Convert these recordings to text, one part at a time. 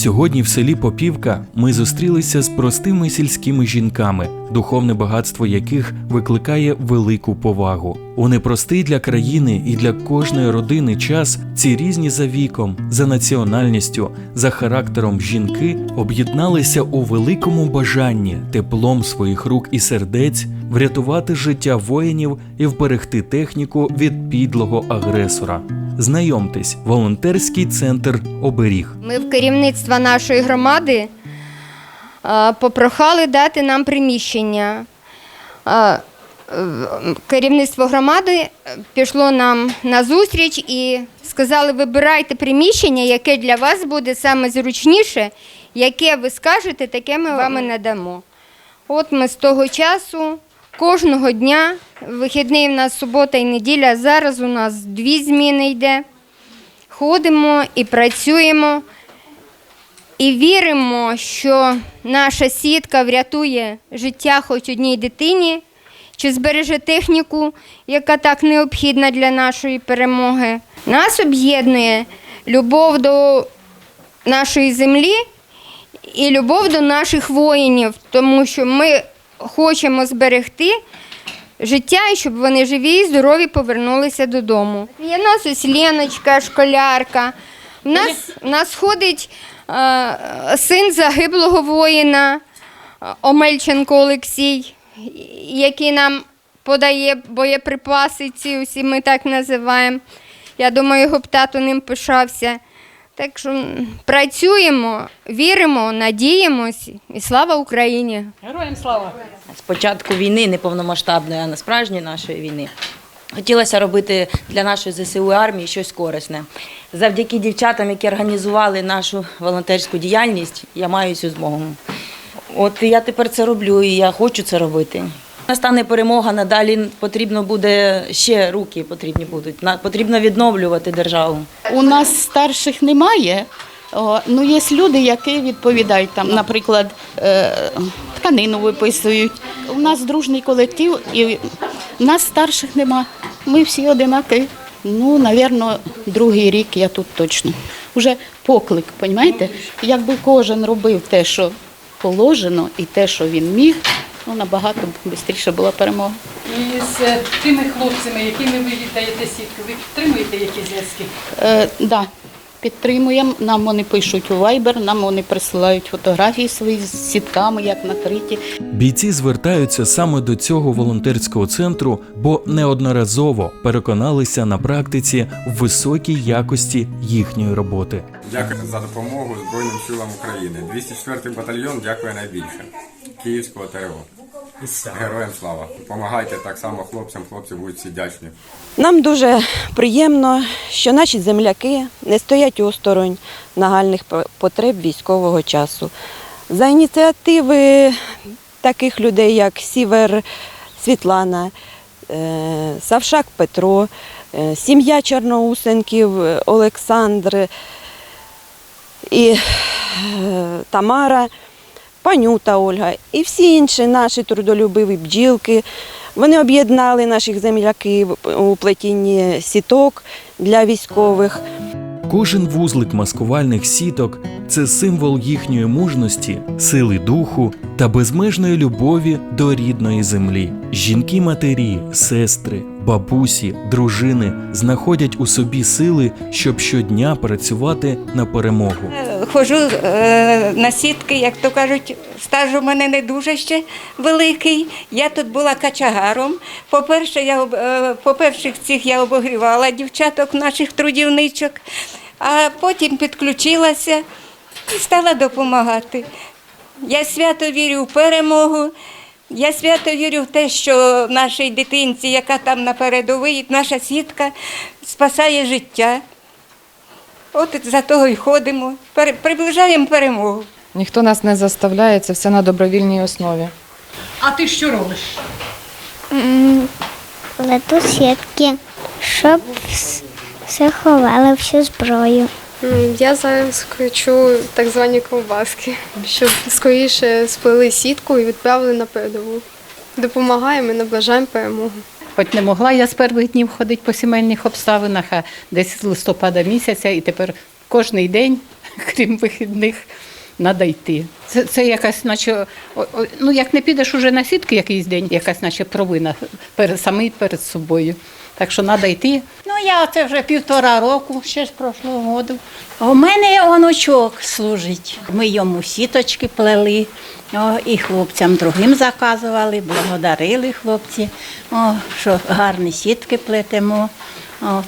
Сьогодні в селі Попівка ми зустрілися з простими сільськими жінками, духовне багатство яких викликає велику повагу. У непростий для країни і для кожної родини час ці різні за віком, за національністю, за характером жінки об'єдналися у великому бажанні теплом своїх рук і сердець врятувати життя воїнів і вберегти техніку від підлого агресора. Знайомтесь, волонтерський центр оберіг. Ми в керівництво нашої громади е, попрохали дати нам приміщення. Е, Керівництво громади пішло нам на зустріч і сказали, вибирайте приміщення, яке для вас буде саме зручніше, яке ви скажете, таке ми вам і надамо. От ми з того часу кожного дня, вихідний в нас субота і неділя, зараз у нас дві зміни йде. Ходимо і працюємо, і віримо, що наша сітка врятує життя хоч одній дитині, чи збереже техніку, яка так необхідна для нашої перемоги. Нас об'єднує любов до нашої землі і любов до наших воїнів, тому що ми хочемо зберегти життя і щоб вони живі і здорові повернулися додому. Є в нас ось Леночка, школярка. В нас, нас ходить е, син загиблого воїна е, Омельченко Олексій, який нам подає боєприпаси, ці усі ми так називаємо. Я думаю, його б тато ним пишався. Так що працюємо, віримо, надіємось і слава Україні! Героям слава! З початку війни, не повномасштабної, а на справжньої нашої війни. Хотілося робити для нашої ЗСУ армії щось корисне. Завдяки дівчатам, які організували нашу волонтерську діяльність, я маю цю змогу. От я тепер це роблю і я хочу це робити. Настане перемога, надалі потрібно буде ще руки потрібні будуть. Потрібно відновлювати державу. У нас старших немає. О, ну, є люди, які відповідають там, наприклад, е, тканину виписують. У нас дружний колектив, і нас старших нема. Ми всі одинакові. Ну, напевно, другий рік я тут точно. Уже поклик, розумієте? Якби кожен робив те, що положено, і те, що він міг, ну, набагато швидше була перемога. І з е, тими хлопцями, якими ви віддаєте сітку, ви підтримуєте якісь зв'язки? Е, да, підтримуємо. Нам вони пишуть у Viber, нам вони присилають фотографії свої з сітками, як накриті. Бійці звертаються саме до цього волонтерського центру, бо неодноразово переконалися на практиці в високій якості їхньої роботи. Дякую за допомогу Збройним силам України. 204 батальйон дякує найбільше. Київського ТРО. Героям слава. Помагайте так само хлопцям, хлопці будуть всі вдячні. Нам дуже приємно, що наші земляки не стоять осторонь нагальних потреб військового часу. За ініціативи таких людей, як Сівер Світлана, е, Савшак Петро, е, сім'я Чорноусенків е, Олександр і Тамара, Панюта Ольга і всі інші наші трудолюбиві бджілки. Вони об'єднали наших земляків у плетінні сіток для військових. Кожен вузлик маскувальних сіток це символ їхньої мужності, сили духу та безмежної любові до рідної землі. Жінки-матері, сестри, бабусі, дружини знаходять у собі сили, щоб щодня працювати на перемогу. Ходжу е, на сітки, як то кажуть, стаж у мене не дуже ще великий. Я тут була качагаром. По-перше, я е, по перших цих я обогрівала дівчаток наших трудівничок, а потім підключилася і стала допомагати. Я свято вірю в перемогу. Я свято вірю в те, що нашій дитинці, яка там на передовій, наша сітка спасає життя. От за того й ходимо, приближаємо перемогу. Ніхто нас не заставляє, це все на добровільній основі. А ти що робиш? Плету сітки, щоб все ховали всю зброю. Я зараз кричу так звані ковбаски, щоб скоріше сплели сітку і відправили на передову. Допомагаємо і наближаємо перемогу. Хоч не могла я з перших днів ходити по сімейних обставинах, а десь з листопада місяця і тепер кожен день, крім вихідних, треба йти. Це, це якась, наче, ну як не підеш уже на сітки якийсь день, якась наче провина перед, самий перед собою. Так що треба йти. Ну, я це вже півтора року, ще з прошлого року. У мене онучок служить. Ми йому сіточки плели, о, і хлопцям другим заказували, благодарили хлопці, о, що гарні сітки плетемо. От.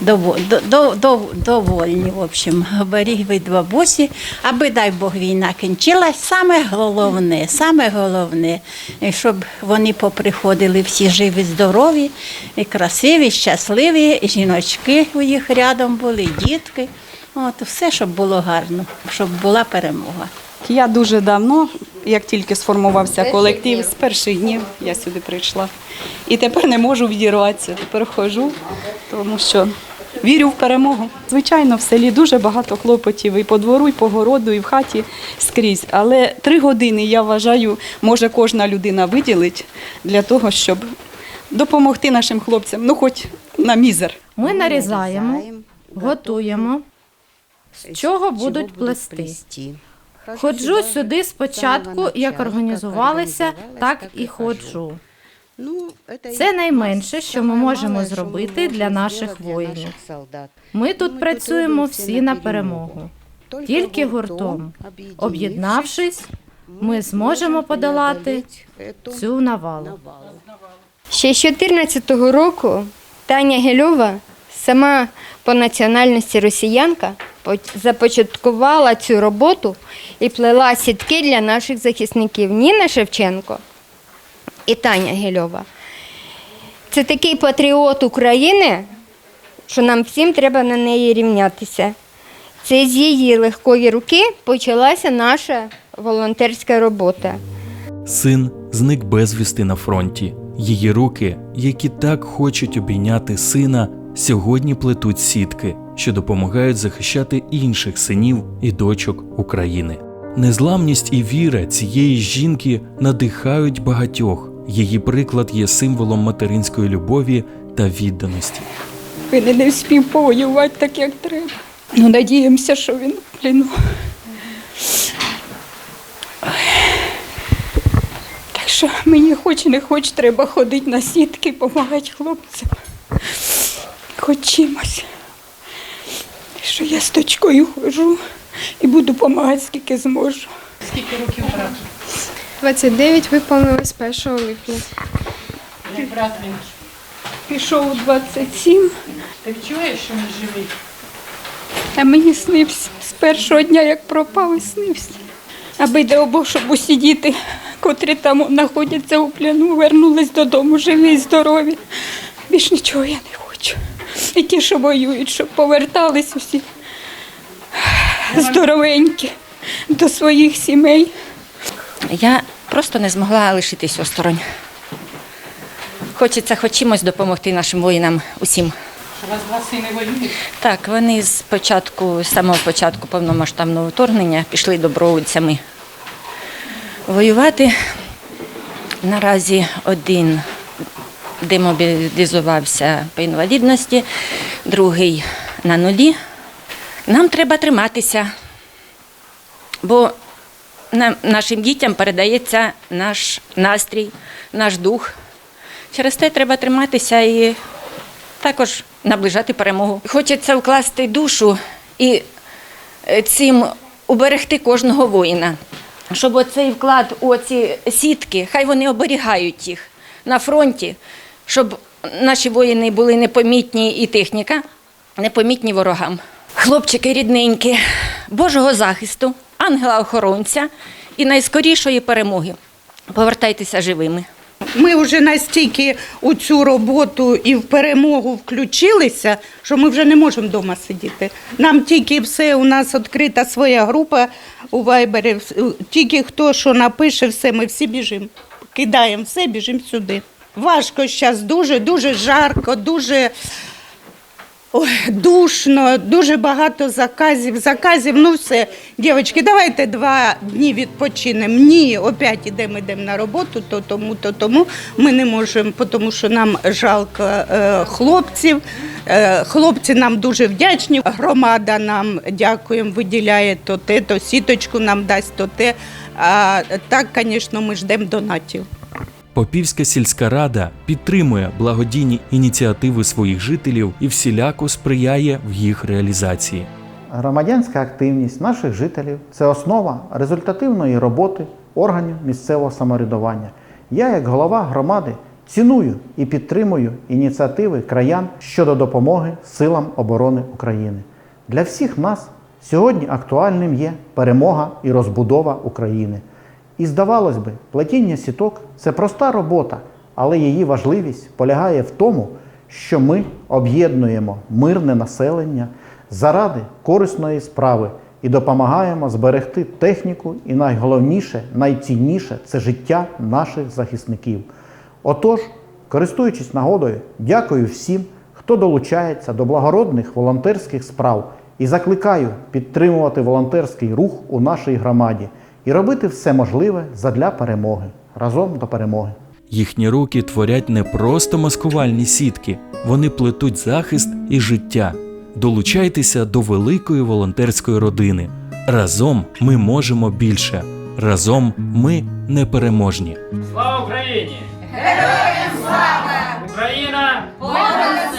Дово- до- до- до- Довольні, в общем, беріг від бабусі, аби дай Бог війна кінчилась. Саме головне, саме головне, щоб вони поприходили всі живі, здорові, і красиві, щасливі, і жіночки у їх рядом були, і дітки. От, все, щоб було гарно, щоб була перемога. Я дуже давно, як тільки сформувався колектив, з перших днів я сюди прийшла. І тепер не можу відірватися. Тепер ходжу, тому що вірю в перемогу. Звичайно, в селі дуже багато хлопотів і по двору, і по городу, і в хаті скрізь. Але три години, я вважаю, може кожна людина виділить для того, щоб допомогти нашим хлопцям, ну хоч на мізер. Ми нарізаємо, готуємо, з чого будуть плести. Ходжу сюди спочатку, як організувалися, так і ходжу. Це найменше, що ми можемо зробити для наших воїнів. Ми тут працюємо всі на перемогу. Тільки гуртом, об'єднавшись, ми зможемо подолати цю навалу. Ще з 2014 року Таня Гельова, сама по національності росіянка, започаткувала цю роботу і плела сітки для наших захисників Ніна Шевченко і Таня Гельова. Це такий патріот України, що нам всім треба на неї рівнятися. Це з її легкої руки почалася наша волонтерська робота. Син зник безвісти на фронті. Її руки, які так хочуть обійняти сина, сьогодні плетуть сітки, що допомагають захищати інших синів і дочок України. Незламність і віра цієї жінки надихають багатьох. Її приклад є символом материнської любові та відданості. Він не встиг повоювати так, як треба. Ну, надіємося, що він в плену. Так що мені хоч не хоч треба ходити на сітки, допомагати хлопцям. Хоч. Що я з дочкою ходжу і буду допомагати, скільки зможу. Скільки років брату? 29 виповнилось 1 липня. Як брат він? Пішов у 27, Ти чуєш, що він живий? а мені снився. З першого дня, як пропав, і снився. Аби дай Бог, щоб усі діти, котрі там знаходяться у пляну, вернулись додому живі і здорові. Більш нічого я не хочу. І ті, що воюють, щоб повертались усі здоровенькі до своїх сімей. Я просто не змогла лишитись осторонь. Хочеться хоч чимось допомогти нашим воїнам усім. Що у вас два сини воюють? Так, вони з початку, з самого початку повномасштабного вторгнення пішли добровольцями воювати. Наразі один демобілізувався по інвалідності, другий на нулі. Нам треба триматися, бо нашим дітям передається наш настрій, наш дух. Через те треба триматися і також наближати перемогу. Хочеться вкласти душу і е, цим уберегти кожного воїна, щоб оцей вклад у ці сітки, хай вони оберігають їх на фронті, щоб наші воїни були непомітні і техніка, непомітні ворогам. Хлопчики рідненькі, Божого захисту, ангела-охоронця і найскорішої перемоги. Повертайтеся живими. Ми вже настільки у цю роботу і в перемогу включилися, що ми вже не можемо вдома сидіти. Нам тільки все, у нас відкрита своя група у Вайбері. Тільки хто що напише, все, ми всі біжимо. Кидаємо все, біжимо сюди. Важко зараз, дуже, дуже жарко, дуже душно, дуже багато заказів, заказів. Ну все, дівчатки, давайте два дні відпочинемо. Ні, опять ідемо, йдемо на роботу, то тому, то тому. Ми не можемо, тому що нам жалко е, хлопців. Е, хлопці нам дуже вдячні. Громада нам дякуємо, виділяє то те, то сіточку нам дасть, то те. А так, звісно, ми ждемо донатів. Попівська сільська рада підтримує благодійні ініціативи своїх жителів і всіляко сприяє в їх реалізації. Громадянська активність наших жителів це основа результативної роботи органів місцевого самоврядування. Я, як голова громади, ціную і підтримую ініціативи краян щодо допомоги силам оборони України. Для всіх нас сьогодні актуальним є перемога і розбудова України. І здавалось би, плетіння сіток це проста робота, але її важливість полягає в тому, що ми об'єднуємо мирне населення заради корисної справи і допомагаємо зберегти техніку, і найголовніше, найцінніше це життя наших захисників. Отож, користуючись нагодою, дякую всім, хто долучається до благородних волонтерських справ і закликаю підтримувати волонтерський рух у нашій громаді і робити все можливе задля перемоги. Разом до перемоги. Їхні руки творять не просто маскувальні сітки, вони плетуть захист і життя. Долучайтеся до великої волонтерської родини. Разом ми можемо більше. Разом ми непереможні. Слава Україні! Героям слава! Україна! Понад!